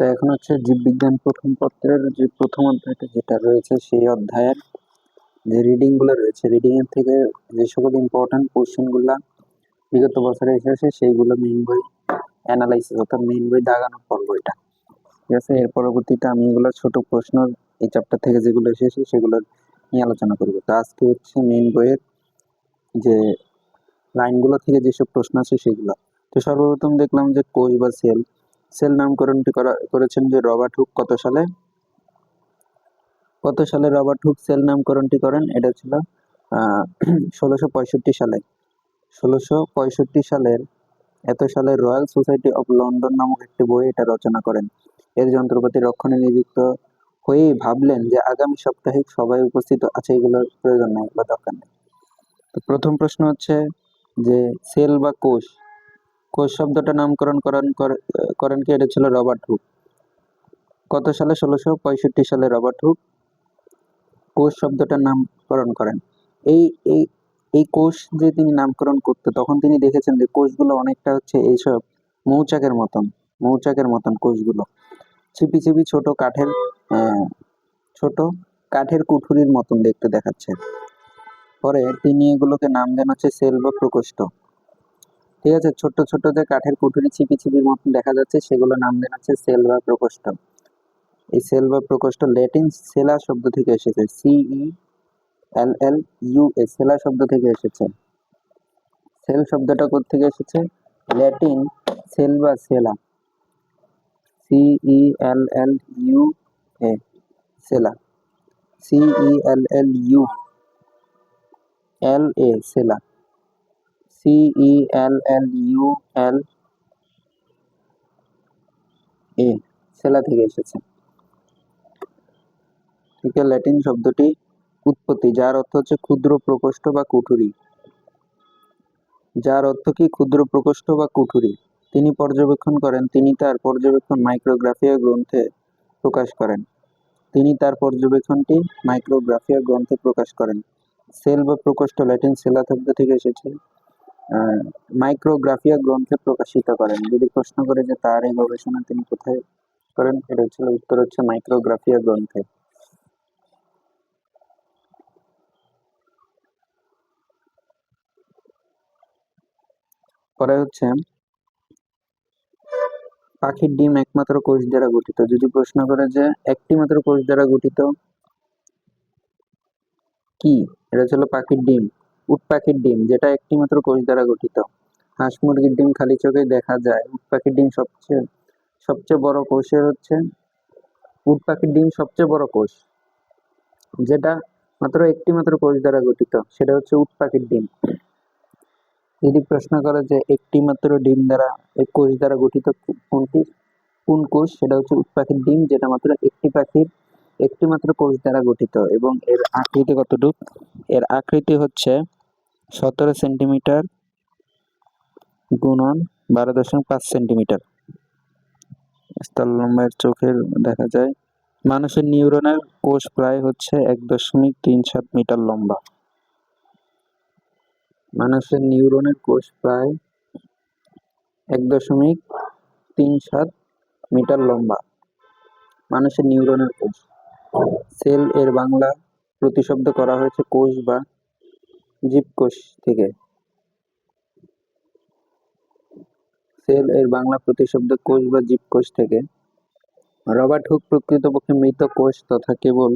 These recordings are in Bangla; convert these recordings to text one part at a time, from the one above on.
তো এখন হচ্ছে জীববিজ্ঞান প্রথম পত্রের যে প্রথম অধ্যায়টা যেটা রয়েছে সেই অধ্যায়ের যে রিডিংগুলো রয়েছে রিডিং এর থেকে যে সকল ইম্পর্টেন্ট কোশ্চেনগুলা বিগত বছরে এসেছে সেইগুলো মেইন বই অ্যানালাইসিস অর্থাৎ মেইন বই দাগানোর পর বইটা ঠিক আছে? এর পরবর্তীতে আমি এগুলো ছোট প্রশ্ন এই চ্যাপ্টার থেকে যেগুলো এসেছে সেগুলো নিয়ে আলোচনা করব। তো আজকে হচ্ছে মেইন বইয়ের যে লাইনগুলো থেকে যেসব প্রশ্ন আছে সেগুলো। তো সর্বপ্রথম দেখলাম যে কোষ বা সেল সেল নামকরণটি করা, করেছেন যে রবার্ট হুক কত সালে? কত সালে রবার্ট হুক সেল নামকরণটি করেন? এটা ছিল ষোলোশো পঁয়ষট্টি সালে। ষোলোশো পঁয়ষট্টি সালের, এত সালে রয়্যাল সোসাইটি অফ লন্ডন নামক একটি বই এটা রচনা করেন। এর যন্ত্রপাতি রক্ষণে নিযুক্ত হয়েই ভাবলেন যে আগামী সপ্তাহে সবাই উপস্থিত আছে এগুলোর প্রয়োজন নেই এগুলো দরকার নেই। তো প্রথম প্রশ্ন হচ্ছে যে সেল বা কোষ কোষ শব্দটা নামকরণ করেন করে- করেন কি? এটা ছিল রবার্ট হুক। কত সালে? ষোলোশো পঁয়ষট্টি সালে রবার্ট হুক কোষ শব্দটার নামকরণ করেন। এই এই এই কোষ যে তিনি নামকরণ করতে, তখন তিনি দেখেছেন যে কোষগুলো অনেকটা হচ্ছে এইসব মৌচাকের মতন মৌচাকের মতন কোষগুলো। ছিপি ছিপি ছোট কাঠের ছোট কাঠের কুঠুরির মতন দেখতে দেখাচ্ছে। পরে তিনি এগুলোকে নাম দেন হচ্ছে সেল বা প্রকোষ্ঠ। ঠিক আছে ছোট ছোট যে কাঠের কুঠুরি ছিপি ছিপির মতন দেখা যাচ্ছে সেগুলো নাম দেন হচ্ছে সেল বা প্রকোষ্ঠ। এই সেল বা প্রকোষ্ঠ ল্যাটিন সেলা শব্দ থেকে এসেছে সিই এল এল ইউ এ সেলা শব্দ থেকে এসেছে। সেল শব্দটা থেকে এসেছে? ল্যাটিন সেল বা সেলা সিই এল এল ইউ এ সেলা সিই এল এল ইউ এল এ সেলা। সিই এল এল ইউ এল এ সেলা থেকে এসেছে। আছে ল্যাটিন শব্দটি উৎপত্তি, যার অর্থ হচ্ছে ক্ষুদ্র প্রকোষ্ঠ বা কুঠুরি। যার অর্থ কি? ক্ষুদ্র প্রকোষ্ঠ বা কুঠুরি। তিনি পর্যবেক্ষণ করেন, তিনি তার পর্যবেক্ষণ মাইক্রোগ্রাফিয়া গ্রন্থে প্রকাশ করেন। তিনি তার পর্যবেক্ষণটি মাইক্রোগ্রাফিয়া গ্রন্থে প্রকাশ করেন। সেল বা প্রকোষ্ঠ ল্যাটিন সেলা শব্দ থেকে এসেছে। মাইক্রোগ্রাফিয়া গ্রন্থে প্রকাশিত করেন। যদি প্রশ্ন করে যে তার এই গবেষণা তিনি কোথায় করেন এটা হচ্ছে, উত্তর হচ্ছে মাইক্রোগ্রাফিয়া গ্রন্থে। পরে হচ্ছে, পাখির ডিম একমাত্র কোষ দ্বারা গঠিত। যদি প্রশ্ন করে যে একটি মাত্র কোষ দ্বারা গঠিত কি? এটা ছিল পাখির ডিম। উট পাখির ডিম, যেটা একটি মাত্র কোষ দ্বারা গঠিত। হাঁস মুরগির ডিম খালি চোখে দেখা যায়। উট পাখির ডিম সবচেয়ে সবচেয়ে বড় কোষের হচ্ছে, উট পাখির ডিম সবচেয়ে বড় কোষ, যেটা মাত্র একটি মাত্র কোষ দ্বারা গঠিত, সেটা হচ্ছে উট পাখির ডিম। যদি প্রশ্ন করে যে একটি মাত্র ডিম দ্বারা এক কোষ দ্বারা গঠিত কোনটি, কোন কোষ, সেটা হচ্ছে উট পাখির ডিম, যেটা মাত্র একটি পাখির একটি মাত্র কোষ দ্বারা গঠিত এবং এর আকৃতি কতটুক? এর আকৃতি হচ্ছে সতেরো সেন্টিমিটার গুণন বারো দশমিক পাঁচ সেন্টিমিটার। স্তর লম্বায়ের চোখের দেখা যায়, মানুষের নিউরনের কোষ প্রায় হচ্ছে এক দশমিক তিন সাত মিটার লম্বা। মানুষের নিউরনের কোষ প্রায় এক দশমিক তিন সাত মিটার লম্বা। মানুষের নিউরনের কোষ। সেল এর বাংলা প্রতিশব্দ করা হয়েছে কোষ বা জীবকোষ থেকে। সেল এর বাংলা প্রতিশব্দ কোষ বা জীবকোষ থেকে। রবার্ট হুক প্রকৃতপক্ষে মৃত কোষ তথা কেবল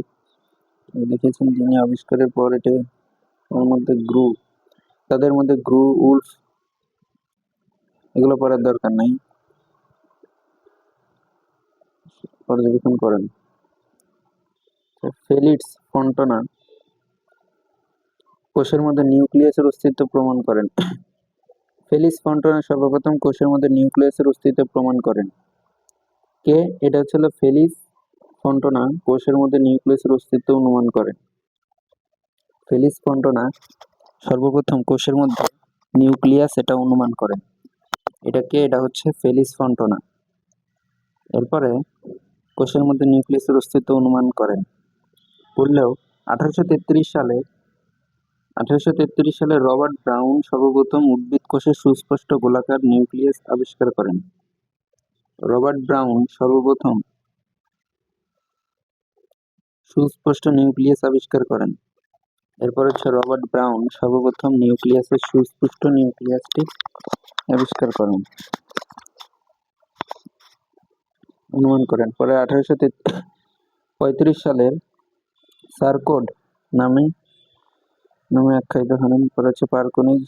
লিখেছেন যিনি আবিষ্কারের পর এটি ওর মধ্যে গ্রু, তাদের মধ্যে গ্রু, উলফ, এগুলো পড়ার দরকার নাই। পর্যবেক্ষণ করেন। ফেলিটস ফন্টনা কোষের মধ্যে নিউক্লিয়াসের অস্তিত্ব প্রমাণ করেন। ফেলিস ফন্টনা সর্বপ্রথম কোষের মধ্যে নিউক্লিয়াসের অস্তিত্ব প্রমাণ করেন। কে? এটা হচ্ছিল ফেলিস ফন্টনা, কোষের মধ্যে নিউক্লিয়াসের অস্তিত্ব অনুমান করেন। ফেলিস ফন্টনা সর্বপ্রথম কোষের মধ্যে নিউক্লিয়াস এটা অনুমান করেন। এটা কে? এটা হচ্ছে ফেলিস ফন্টনা। এরপরে কোষের মধ্যে নিউক্লিয়াসের অস্তিত্ব অনুমান করেন। বললেও আঠারোশো তেত্রিশ সালে আঠারোশো তেত্রিশ সালে রবার্ট ব্রাউন সর্বপ্রথম উদ্ভিদ কোষের সুস্পষ্ট গোলাকার নিউক্লিয়াস আবিষ্কার করেন। রবার্ট ব্রাউন সর্বপ্রথম সুস্পষ্ট নিউক্লিয়াস আবিষ্কার করেন। এরপর হচ্ছে রবার্ট ব্রাউন সর্বপ্রথম নিউক্লিয়াসের সুস্পষ্ট নিউক্লিয়াসটি আবিষ্কার করেন। অনুমান করেন। পরে আঠারোশো পঁয়ত্রিশ সালের সার্কোড নামে নামে আখ্যায়িত পরে হচ্ছে পার্কনিজ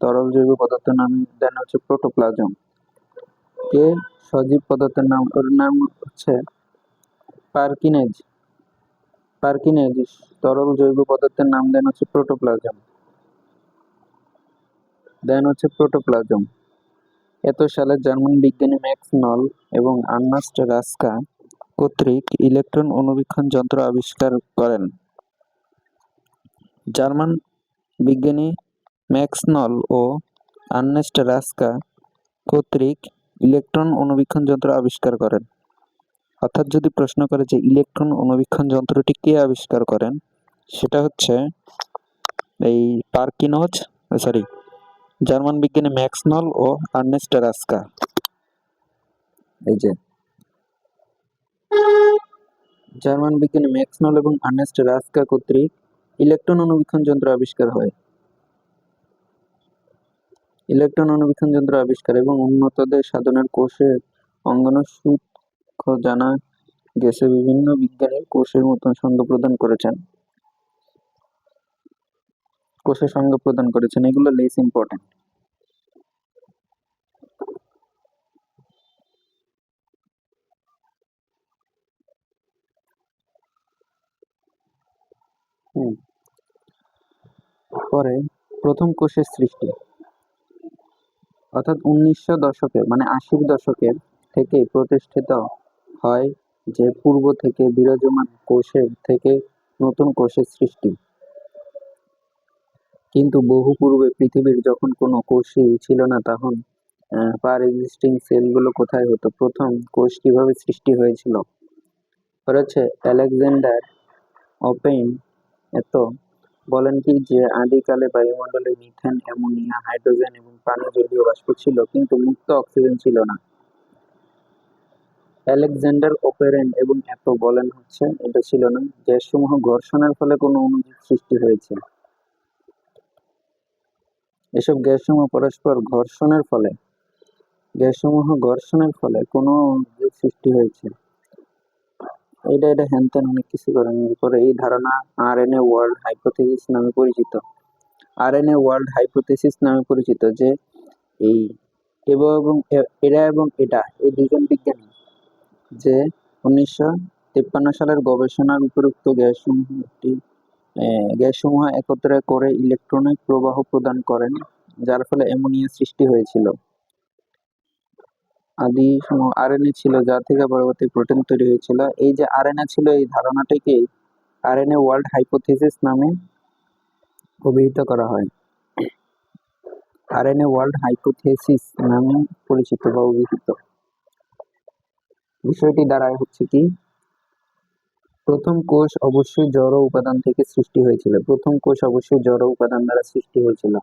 তরল জৈব পদার্থের নাম দেন হচ্ছে প্রোটোপ্লাজম। কে? সজীব পদার্থের নাম, ওর নাম হচ্ছে পার্কিনেজ। পার্কিনেজ তরল জৈব পদার্থের নাম, দেন হচ্ছে প্রোটোপ্লাজম। দেন হচ্ছে প্রোটোপ্লাজম। এত সালে জার্মান বিজ্ঞানী ম্যাক্স নল এবং আর্নাস্ট রাস্কা কর্তৃক ইলেকট্রন অনুবীক্ষণ যন্ত্র আবিষ্কার করেন। জার্মান বিজ্ঞানী ম্যাক্স নল ও আর্নেস্ট রাস্কা কর্তৃক ইলেকট্রন অনুবীক্ষণ যন্ত্র আবিষ্কার করেন। অর্থাৎ যদি প্রশ্ন করে যে ইলেকট্রন অনুবীক্ষণ যন্ত্রটি কে আবিষ্কার করেন, সেটা হচ্ছে এই পার্কিনোজ সরি জার্মান বিজ্ঞানী ম্যাক্স নল ও আর্নেস্ট রাস্কা এই যে, জার্মান বিজ্ঞানী ম্যাক্স নল এবং আর্নেস্ট রাস্কা কর্তৃক ইলেকট্রন অনুবীক্ষণ যন্ত্র আবিষ্কার হয়। ইলেকট্রন অনুবীক্ষণ যন্ত্র আবিষ্কার এবং উন্নতদের সাধনের কোষের অঙ্গাণু সূক্ষ্ম জানা গেছে বিভিন্ন বিজ্ঞানী কোষের মতন সঙ্গ প্রদান করেছেন। কোষের সঙ্গ প্রদান করেছেন, এগুলো লেস ইম্পর্টেন্ট হুম। পরে প্রথম কোষের সৃষ্টি। অর্থাৎ উনিশশো দশকের মানে আশির দশকের থেকে প্রতিষ্ঠিত হয় যে পূর্ব থেকে বিরাজমান কোষের থেকে নতুন কোষের সৃষ্টি। কিন্তু বহু পূর্বে পৃথিবীর যখন কোনো কোষই ছিল না তখন পার এক্সিস্টিং সেলগুলো কোথায় হতো? প্রথম কোষ কীভাবে সৃষ্টি হয়েছিল? হচ্ছে আলেকজান্ডার ওপেন এত বলেন কি যে, আদিকালে বায়ুমণ্ডলে মিথেন, অ্যামোনিয়া, হাইড্রোজেন এবং পানীয় জলীয় বাষ্প ছিল, কিন্তু মুক্ত অক্সিজেন ছিল না। আলেকজান্ডার ওপেরেন এবং এত বলেন হচ্ছে, এটা ছিল না। গ্যাসসমূহ ঘর্ষণের ফলে কোনো অণুজীব সৃষ্টি হয়েছে। এসব গ্যাসসমূহ পরস্পর ঘর্ষণের ফলে, গ্যাসসমূহ ঘর্ষণের ফলে কোনো সৃষ্টি হয়েছে। এটা এটা হ্যানত্যান অনেক কিছু করেন। এরপরে এই ধারণা R N A world hypothesis নামে পরিচিত। R N A world hypothesis নামে পরিচিত যে এই এবং এরা এবং এটা, এই দুজন বিজ্ঞানী যে উনিশশো তিপ্পান্ন সালের গবেষণার উপরুক্ত গ্যাসসমূহ একটি গ্যাসসমূহ একত্রে করে ইলেকট্রনিক প্রবাহ প্রদান করেন, যার ফলে অ্যামোনিয়া সৃষ্টি হয়েছিল। আদি আরএনএ ছিল, যা থেকে পরবর্তী প্রোটিন তৈরি হয়েছিল। এই যে আরএনএ ছিল, এই ধারণাটিকে আরএনএ ওয়ার্ল্ড হাইপোথিসিস নামে অভিহিত করা হয়। আরএনএ ওয়ার্ল্ড হাইপোথিসিস নামে পরিচিত বা অভিহিত। বিষয়টি দ্বারাই হচ্ছে কি, প্রথম কোষ অবশ্যই জড় উপাদান থেকে সৃষ্টি হয়েছিল। প্রথম কোষ অবশ্যই জড় উপাদান দ্বারা সৃষ্টি হয়েছিল।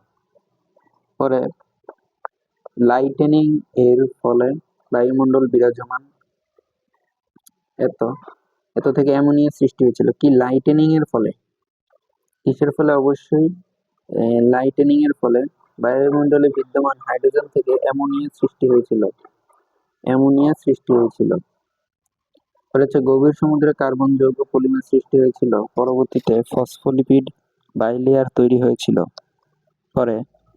পরে লাইটেনিং এর ফলে বায়ুমণ্ডল বিরাজমান। এত এত থেকে অ্যামোনিয়া সৃষ্টি হয়েছিল। কি লাইটেনিং এর ফলে? কিসের ফলে? অবশ্যই লাইটেনিং এর ফলে বায়ুমণ্ডলে বিদ্যমান হাইড্রোজেন থেকে অ্যামোনিয়া সৃষ্টি হয়েছিল। অ্যামোনিয়া সৃষ্টি হয়েছিল। হচ্ছে গভীর সমুদ্রে কার্বন যৌগ পলিমার সৃষ্টি হয়েছিল। পরবর্তীতে ফসফোলিপিড বাইলেয়ার তৈরি হয়েছিল। পরে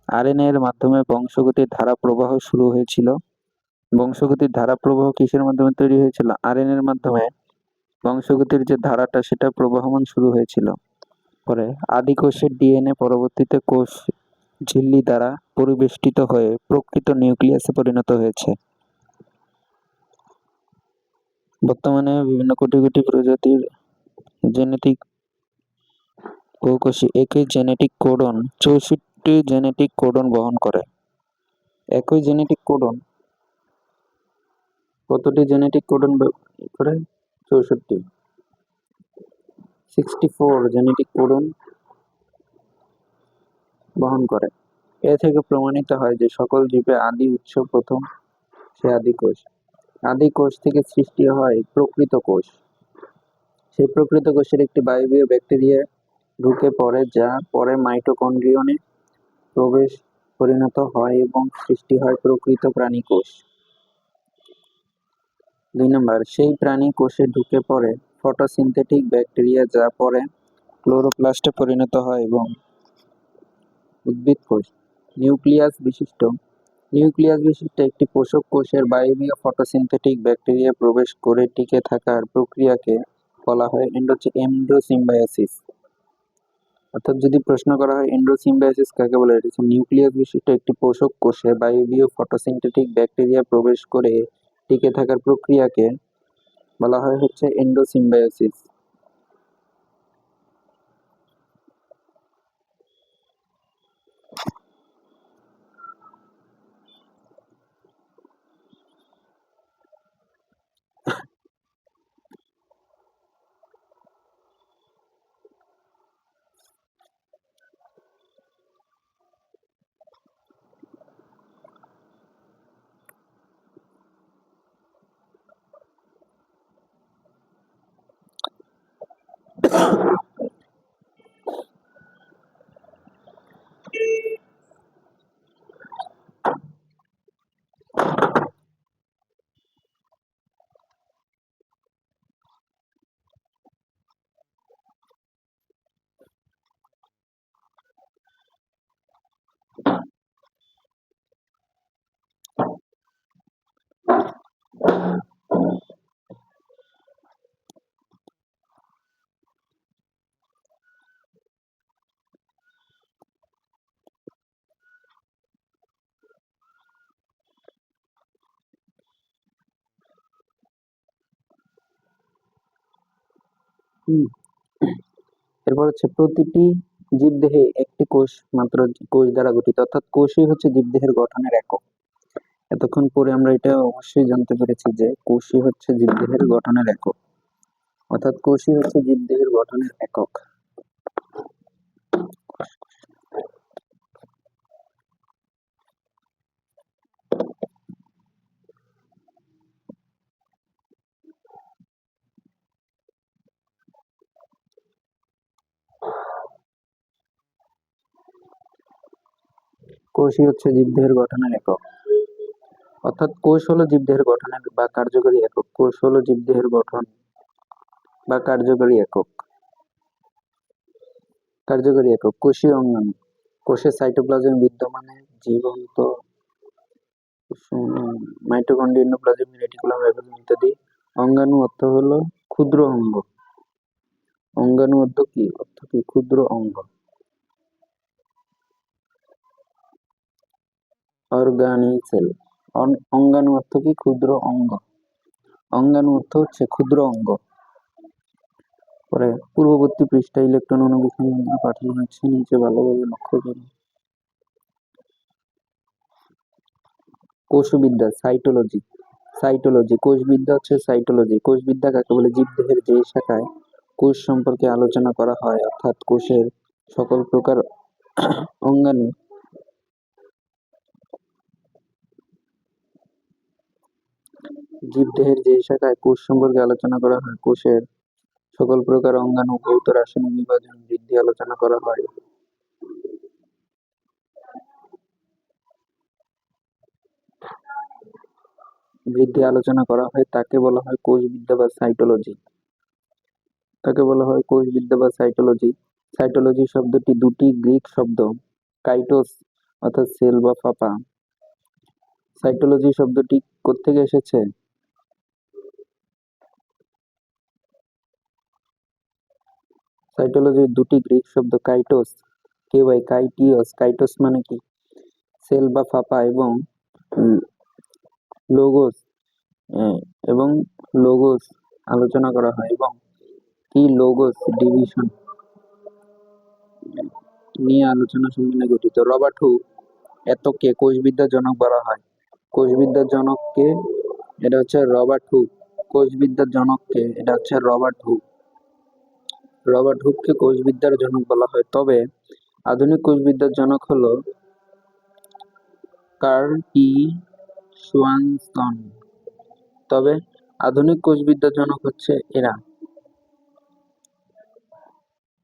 আরএনএ এর মাধ্যমে বংশগতির ধারা প্রবাহ শুরু হয়েছিল। বংশগতির ধারা প্রবাহ কিসের মাধ্যমে তৈরি হয়েছিল? আরএনএ এর মাধ্যমে বংশগতির যে ধারাটা, সেটা প্রবাহমান শুরু হয়েছিল। পরে আদি কোষের ডিএনএ পরবর্তীতে কোষ ঝিল্লি দ্বারা পরিবেষ্টিত হয়ে প্রকৃত নিউক্লিয়াসে পরিণত হয়েছে। বর্তমানে বিভিন্ন কোটি কোটি প্রজাতির জেনেটিক বহুকোষী একই জেনেটিক কোডন, চৌষট্টি জেনেটিক কোডন বহন করে। একই জেনেটিক কোডন কতটি জেনেটিক কোডন করে? চৌষট্টি। সিক্সটি ফোর জেনেটিক কোডন বহন করে। এ থেকে প্রমাণিত হয় যে সকল জীবে আদি উৎস প্রথম, সে আদি কোষ। আদি কোষ থেকে সৃষ্টি হয় প্রকৃত কোষ। সেই প্রকৃত কোষের একটি বায়বীয় ব্যাকটেরিয়া ঢুকে পড়ে, যা পরে মাইটোকন্ড্রিয়নে প্রবেশ পরিণত হয় এবং সৃষ্টি হয় প্রকৃত প্রাণী কোষ। দুই নম্বর, সেই প্রাণী কোষে ঢুকে পড়ে। ফটোসিনথেটিক ব্যাকটেরিয়া যা পরে ক্লোরোপ্লাস্টে পরিণত হয় এবং উদ্ভিদ কোষ। নিউক্লিয়াস বিশিষ্ট। নিউক্লিয়াস বিশিষ্ট একটি পোষক কোষের বায়বীয় ফটোসিনথেটিক ব্যাকটেরিয়া প্রবেশ করে টিকে থাকার প্রক্রিয়াকে বলা হয় এন্ডোসিম্বায়োসিস। অর্থাৎ যদি প্রশ্ন করা হয় এন্ডোসিম্বায়োসিস কাকে বলে, এটা হচ্ছে নিউক্লিয়াস বিশিষ্ট একটি পোষক কোষে বায়বীয় ফটোসিনথেটিক ব্যাকটেরিয়া প্রবেশ করে টিকে থাকার প্রক্রিয়াকে বলা হয় হচ্ছে এন্ডোসিম্বায়োসিস হুম। এরপর হচ্ছে প্রতিটি জীবদেহে একটি কোষ, মাত্র কোষ দ্বারা গঠিত। অর্থাৎ কোষই হচ্ছে জীবদেহের গঠনের একক। এতক্ষণ পরে আমরা এটা অবশ্যই জানতে পেরেছি যে কোষই হচ্ছে জীবদেহের গঠনের একক। অর্থাৎ কোষই হচ্ছে জীবদেহের গঠনের একক। কোষই হচ্ছে জীবদেহের গঠনের একক। অর্থাৎ কোষ হলো জীবদেহের গঠনের বা কার্যকরী একক। কোষ হলো জীবদেহের গঠন বা কার্যকরী একক। কার্যকরী একক, কোষীয় অঙ্গাণু কোষের সাইটোপ্লাজম বিদ্যমানে জীবন্ত মাইটোকন্ড্রিয়া রেটিকুলাম রাইবোসোম ইত্যাদি। অঙ্গাণু অর্থ হলো ক্ষুদ্র অঙ্গ। অঙ্গাণু অর্থ কি? অর্থ কি? ক্ষুদ্র অঙ্গ। অর্গানি সেল অঙ্গাণু অর্থ কি? ক্ষুদ্র অঙ্গ। অঙ্গাণু অর্থ হচ্ছে ক্ষুদ্র অঙ্গ। পরে পূর্ববর্তী ইলেকট্রন পাঠানো হয়েছে, নিচে ভালোভাবে লক্ষ্য করুন। কোষবিদ্যা সাইটোলজি সাইটোলজি কোষবিদ্যা হচ্ছে সাইটোলজি কোষবিদ্যা কাকে বলে? জীবদেহের যে শাখায় কোষ সম্পর্কে আলোচনা করা হয়, অর্থাৎ কোষের সকল প্রকার অঙ্গাণু জীবদেহের যে শাখায় কোষ সম্পর্কে আলোচনা করা হয়, কোষের সকল প্রকার অঙ্গাণু, ভৌত, রাসায়নিক বিভাজন বৃদ্ধি আলোচনা করা হয়। বৃদ্ধি আলোচনা করা হয়, তাকে বলা হয় কোষবিদ্যা বা সাইটোলজি। তাকে বলা হয় কোষবিদ্যা বা সাইটোলজি। সাইটোলজি শব্দটি দুটি গ্রিক শব্দ, কাইটোস অর্থাৎ সেল বা ফাঁপা। সাইটোলজি শব্দটি কোত্থেকে এসেছে? সাইটোলজির দুটি গ্রিক শব্দ কাইটোস, কে বাই কাইটিওস কাইটোস মানে কি? সেল বা ফাঁপা এবং লোগোস এবং লোগোস আলোচনা করা হয় এবং কি লোগোস ডিভিশন নিয়ে আলোচনা সম্বন্ধে গঠিত। রবার্ট হু এতকে কোষবিদ্যার জনক বলা হয়। কোষবিদ্যার জনককে, এটা হচ্ছে রবার্ট হু। কোষবিদ্যার জনককে, এটা হচ্ছে রবার্ট হু। রবার্ট হুককে কোষবিদ্যার জনক বলা হয়। তবে আধুনিক কোষবিদ্যার জনক হলো কার্ল টি সোয়ানসন তবে আধুনিক কোষবিদ্যার জনক হচ্ছে এরা।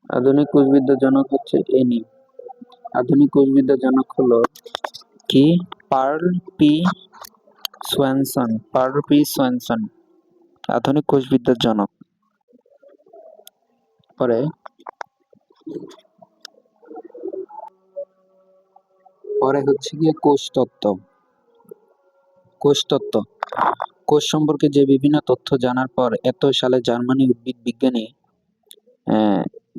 আধুনিক কোষবিদ্যার জনক হচ্ছে এনি। আধুনিক কোষবিদ্যার জনক হলো কি? Carl P Swanson Carl P Swanson আধুনিক কোষবিদ্যার জনক। পরে। পরে হচ্ছে গিয়ে কোষতত্ত্ব কোষতত্ত্ব কোষ তত্ত্ব। কোষ সম্পর্কে যে বিভিন্ন তথ্য জানার পর এত সালে জার্মানি উদ্ভিদ বিজ্ঞানী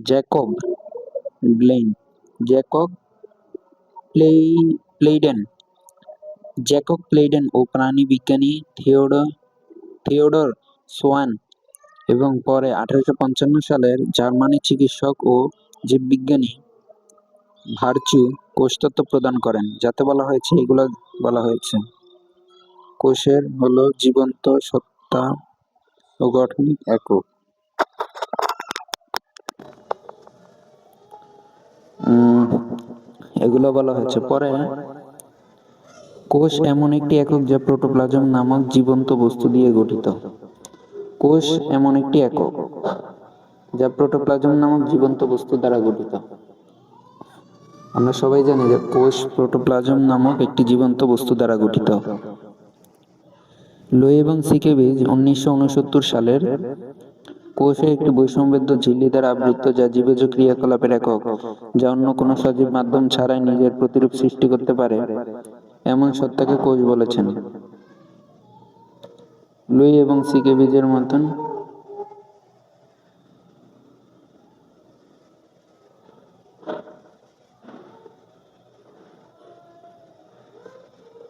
জ্যাকব ব্লেইন, জ্যাকব প্লেই, প্লেইডেন, জ্যাকব প্লেইডেন ও প্রাণী বিজ্ঞানী থিওডর থিওডর সোয়ান এবং পরে আঠারোশো পঞ্চান্ন সালের জার্মানি চিকিৎসক ও জীববিজ্ঞানী ভার্চু কোষতত্ত্ব প্রদান করেন, যাতে বলা হয়েছে, এগুলো বলা হয়েছে। কোষের হলো জীবন্ত সত্তা ও গঠনিক একক। এগুলো বলা হয়েছে। পরে কোষ এমন একটি একক যা প্রোটোপ্লাজম নামক জীবন্ত বস্তু দিয়ে গঠিত। কোষ এমন একটি একক যা প্রোটোপ্লাজম নামক জীবন্ত বস্তু দ্বারা গঠিত। আমরা সবাই জানি যে কোষ প্রোটোপ্লাজম নামক একটি জীবন্ত বস্তু দ্বারা গঠিত। লো এবং সিকেবিজ উনিশশো উনসত্তর সালের কোষে একটি বৈষম্যবেদ্য ঝিল্লি দ্বারা আবৃত যা জীবজ ক্রিয়াকলাপের একক, যা অন্য কোনো সজীব মাধ্যম ছাড়াই নিজের প্রতিরূপ সৃষ্টি করতে পারে, এমন সত্তাকে কোষ বলেছেন। লুই এবং সিকেবিজের মতন।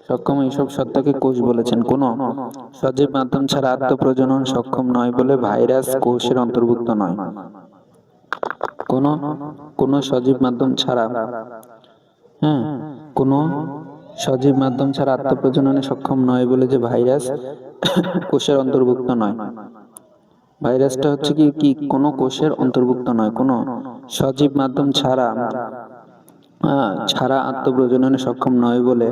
সক্ষম এইসব সত্তাকে কোষ বলেছেন। কোন সজীব মাধ্যম ছাড়া আত্মপ্রজনন সক্ষম নয় বলে ভাইরাস কোষের অন্তর্ভুক্ত নয়। কোন কোন সজীব মাধ্যম ছাড়া হ্যাঁ কোন সজীব মাধ্যম ছাড়া আত্মপ্রজননে সক্ষম নয় বলে যে ভাইরাস কোষের অন্তর্ভুক্ত নয়। ভাইরাসটা হচ্ছে কি কি কোন কোষের অন্তর্ভুক্ত নয়, কোন সজীব মাধ্যম ছাড়া ছাড়া আত্মপ্রজননে সক্ষম নয় বলে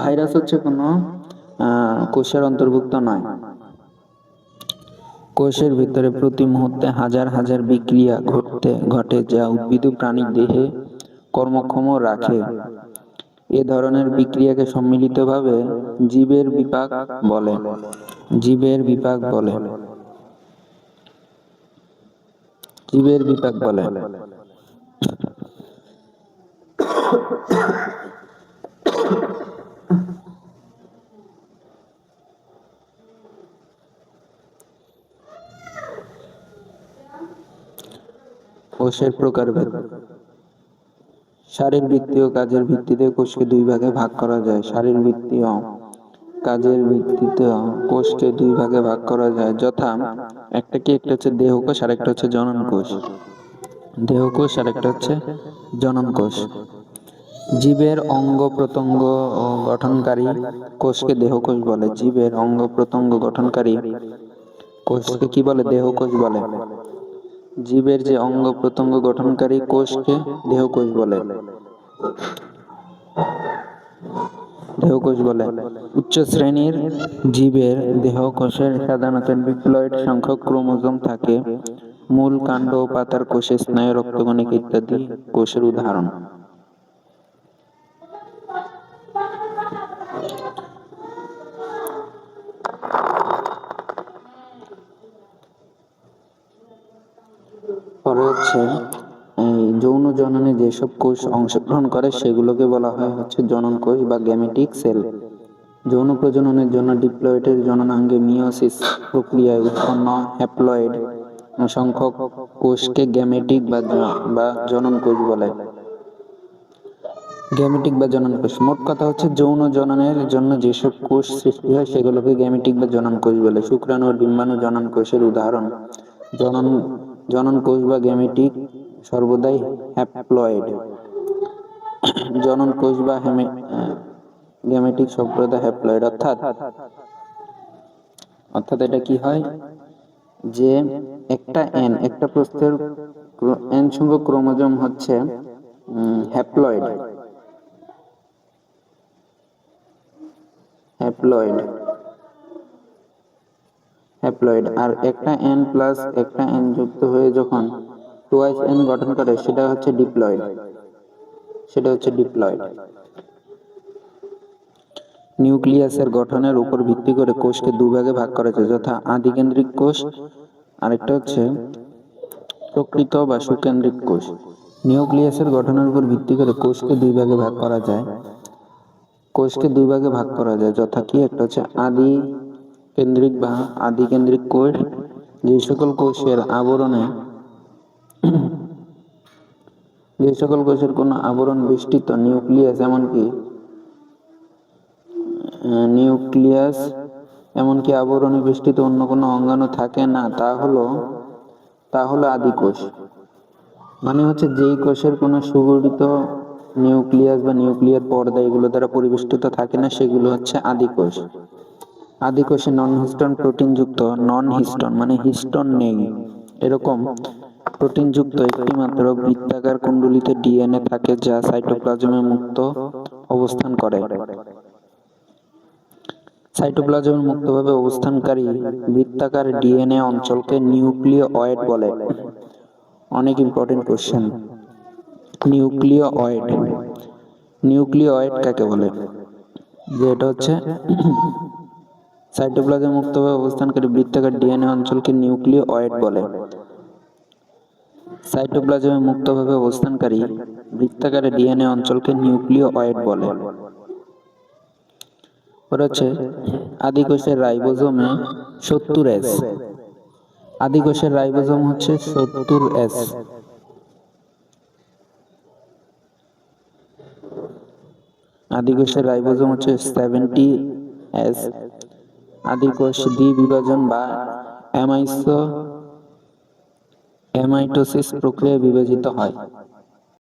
ভাইরাস হচ্ছে কোনো কোষের অন্তর্ভুক্ত নয়। কোষের ভিতরে প্রতি মুহূর্তে হাজার হাজার বিক্রিয়া ঘটতে, ঘটে যা উদ্ভিদ প্রাণীর দেহে কর্মক্ষম রাখে। এ ধরনের বিক্রিয়াকে সম্মিলিতভাবে জীবের বিপাক বলে। জীবের বিপাক বলে। জীবের বিপাক বলে। কোষের প্রকারভেদ। শারীরবৃত্তীয় কাজের ভিত্তিতে কোষকে দুই ভাগে ভাগ করা যায়। শারীরবৃত্তীয় কাজের ভিত্তিতে কোষকে দুই ভাগে ভাগ করা যায়। যথা একটা কি একটা হচ্ছে দেহ কোষ আর একটা হচ্ছে জনন কোষ। দেহ কোষ আর একটা হচ্ছে জনন কোষ। জীবের অঙ্গ প্রত্যঙ্গ গঠনকারী কোষকে দেহ কোষ বলে। জীবের অঙ্গ প্রত্যঙ্গ গঠনকারী কোষকে কি বলে? দেহ কোষ বলে। জীবের যে অঙ্গ প্রত্যঙ্গ গঠনকারী কোষকে দেহকোষ বলে। দেহকোষ বলে। উচ্চ শ্রেণির জীবের দেহকোষের সাধারণত বিপ্লয়েড সংখ্যক ক্রোমোজোম থাকে। মূল কাণ্ড ও পাতার কোষে স্নায়ু রক্তগণিক ইত্যাদি কোষের উদাহরণ। হচ্ছে যৌন জননে যেসব কোষ অংশগ্রহণ করে, সেগুলোকে বলা হয় হচ্ছে জনন কোষ বা গ্যামেটিক সেল যৌন প্রজননের জন্য ডিপ্লয়েডের জননাঙ্গে মিওসিস প্রক্রিয়ায় উৎপন্ন হ্যাপ্লয়েড সংখ্যক কোষকে গ্যামেটিক বা বা জনন কোষ বলে। গ্যামেটিক বা জনন কোষ। মোট কথা হচ্ছে যৌন জননের জন্য যেসব কোষ সৃষ্টি হয়, সেগুলোকে গ্যামেটিক বা জনন কোষ বলে। শুক্রাণু ডিম্বাণু জনন কোষের উদাহরণ। জনন জনন কোষ বা গ্যামেটিক সর্বদাই হ্যাপ্লয়েড জনন কোষ বা গ্যামেটিক সর্বদা হ্যাপ্লয়েড অর্থাৎ অর্থাৎ এটা কি হয়? যে একটা এন একটা প্রস্থের এন সংখ্যক ক্রোমোজোম হচ্ছে হ্যাপ্লয়েড হ্যাপ্লয়েড হ্যাপ্লয়েড আর একটা এন প্লাস একটা এন যুক্ত হয়ে যখন টুয়াইস এন গঠন করে, সেটা হচ্ছে ডিপ্লয়েড সেটা হচ্ছে ডিপ্লয়েড নিউক্লিয়াসের গঠনের উপর ভিত্তি করে কোষকে দুভাগে ভাগ করা যথা আদিকেন্দ্রিক কোষ, আরেকটা হচ্ছে প্রকৃত বা সুকেন্দ্রিক কোষ। নিউক্লিয়াসের গঠনের উপর ভিত্তি করে কোষকে দুই ভাগে ভাগ করা যায়। কোষকে দুই ভাগে ভাগ করা যায়, যথা কি? একটা হচ্ছে আদি কেন্দ্রিক বা আদি কেন্দ্রিক কোষ যে সকল কোষের আবরণে, যে সকল কোষের কোনো আবরণ বেষ্টিত নিউক্লিয়াস, এমনকি নিউক্লিয়াস, এমনকি আবরণে বেষ্টিত অন্য কোনো অঙ্গাণু থাকে না, তা হলো তা হলো আদি কোষ। মানে হচ্ছে যেই কোষের কোনো সুগঠিত নিউক্লিয়াস বা নিউক্লিয়ার পর্দা এগুলো দ্বারা পরিবেষ্টিত থাকে না, সেগুলো হচ্ছে আদি কোষ। আদি কোষে নন হিস্টন প্রোটিন যুক্ত নন হিস্টন মানে হিস্টন নেই। এরকম প্রোটিন যুক্ত একটি মাত্র বৃত্তাকার কুণ্ডলিতে ডিএনএ থাকে যা সাইটোপ্লাজমে মুক্ত অবস্থান করে। সাইটোপ্লাজমে মুক্তভাবে অবস্থানকারী বৃত্তাকার ডিএনএ অঞ্চলকে নিউক্লিওয়েড বলে। অনেক ইম্পর্টেন্ট কোশ্চেন নিউক্লিওয়েড। নিউক্লিওয়েড কাকে বলে? যে এটা হচ্ছে সাইটোপ্লাজমে মুক্তভাবে অবস্থানকারী বৃত্তাকার ডিএনএ অঞ্চলকে নিউক্লিওয়েড বলে। সাইটোপ্লাজমে মুক্তভাবে অবস্থানকারী বৃত্তাকার ডিএনএ অঞ্চলকে নিউক্লিওয়েড বলে। হচ্ছে আদিকোষের রাইবোজোমে সত্তর এস। আদিকোষের রাইবোজোম হচ্ছে সত্তর এস। আদিকোষের রাইবোজোম হচ্ছে সেভেন্টি এস। আদিকোষ দ্বি বিভাজন বা অ্যামাইসো এমাইটোসিস প্রক্রিয়ায় বিভাজিত হয়।